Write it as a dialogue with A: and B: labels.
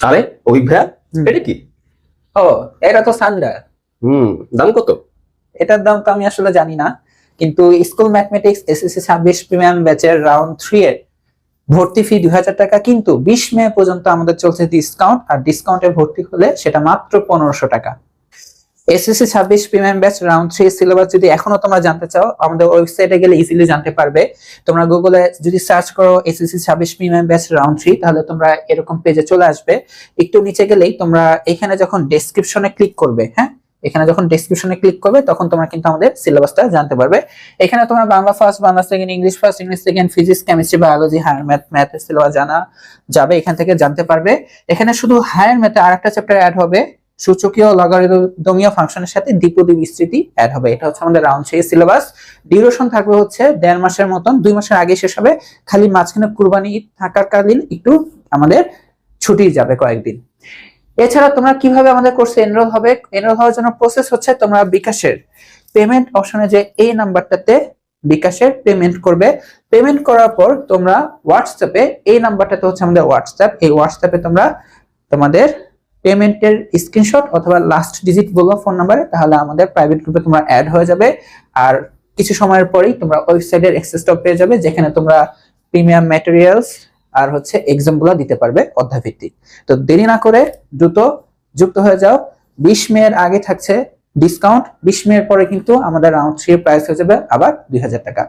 A: আরে অভিভ্রা
B: হুম।
A: এটা কি?
B: ও এটা তো সান্ডা।
A: হুম দাম কত?
B: এটার দাম তো আমি আসলে জানি না কিন্তু স্কুল ম্যাথমেটিক্স এসএসসি ছাব্বিশ প্রিমিয়াম ব্যাচের রাউন্ড থ্রি এর ভর্তি ফি দুই হাজার টাকা কিন্তু বিশ মে পর্যন্ত আমাদের চলছে ডিসকাউন্ট আর ডিসকাউন্টে ভর্তি হলে সেটা মাত্র পনেরোশো টাকা। এসএসসি ছাব্বিশ premium batch round three syllabus যদি এখনও তোমরা জানতে চাও, আমাদের ওয়েবসাইটে গেলে ইজিলি জানতে পারবে। তোমরা গুগলে যদি সার্চ করো এসএসসি ছাব্বিশ প্রিমিয়াম ব্যাচ রাউন্ড থ্রি তাহলে তোমরা এরকম পেজে চলে আসবে। একটু নিচে গেলেই তোমরা এখানে যখন ডেসক্রিপশনে ক্লিক করবে হ্যাঁ? এখানে যখন ডেসক্রিপশনে ক্লিক করবে, তখন তোমরা কিন্তু আমাদের সিলেবাসটা জানতে পারবে। এখানে তোমরা Bangla first Bangla second English first English second physics chemistry biology higher math math syllabus জানা যাবে, এখান থেকে জানতে পারবে। এখানে শুধু হায়ার ম্যাথে আর একটা চ্যাপ্টার অ্যাড হবে। সূচকীয় লগারিদমীয় ফাংশনের সাথে দ্বিপদী বিস্তৃতি অ্যাড হবে। এটা হচ্ছে আমাদের রাউন্ড সেই সিলেবাস ডিউরেশন থাকবে হচ্ছে দেড় মাসের মতন, দুই মাসের আগে শেষ হবে। খালি মাঝখানে কুরবানি ঈদ থাকার কালীন একটু আমাদের ছুটি যাবে কয়েকদিন। এছাড়া তোমরা কীভাবে আমাদের কোর্সে এনরোল হবে? এনরোল হওয়ার জন্য প্রসেস হচ্ছে তোমরা বিকাশের। পেমেন্ট অপশনে যে এই নাম্বারটাতে বিকাশের পেমেন্ট করবে। পেমেন্ট করার পর তোমরা হোয়াটসঅ্যাপে এই নাম্বারটাতে হচ্ছে আমাদের হোয়াটসঅ্যাপ এই হোয়াটসঅ্যাপে তোমরা তোমাদের পেমেন্টের স্ক্রিনশট অথবা লাস্ট ডিজিট বলব ফোন নাম্বারে তাহলে আমাদের প্রাইভেট গ্রুপে তোমরা অ্যাড হয়ে যাবে। আর কিছু সময়ের পরেই তোমরা ওয়েবসাইটের অ্যাক্সেসটাও পেয়ে যাবে, যেখানে তোমরা প্রিমিয়াম ম্যাটেরিয়ালস আর হচ্ছে এক্সামগুলো দিতে পারবে অধ্যায়ভিত্তিক। তো দেরি না করে দ্রুত যুক্ত হয়ে যাও। বিশ মে এর আগে থাকছে ডিসকাউন্ট বিশ মে এর পরে কিন্তু আমাদের রাউন্ড থ্রি প্রাইস হয়ে যাবে আবার দুই হাজার টাকা।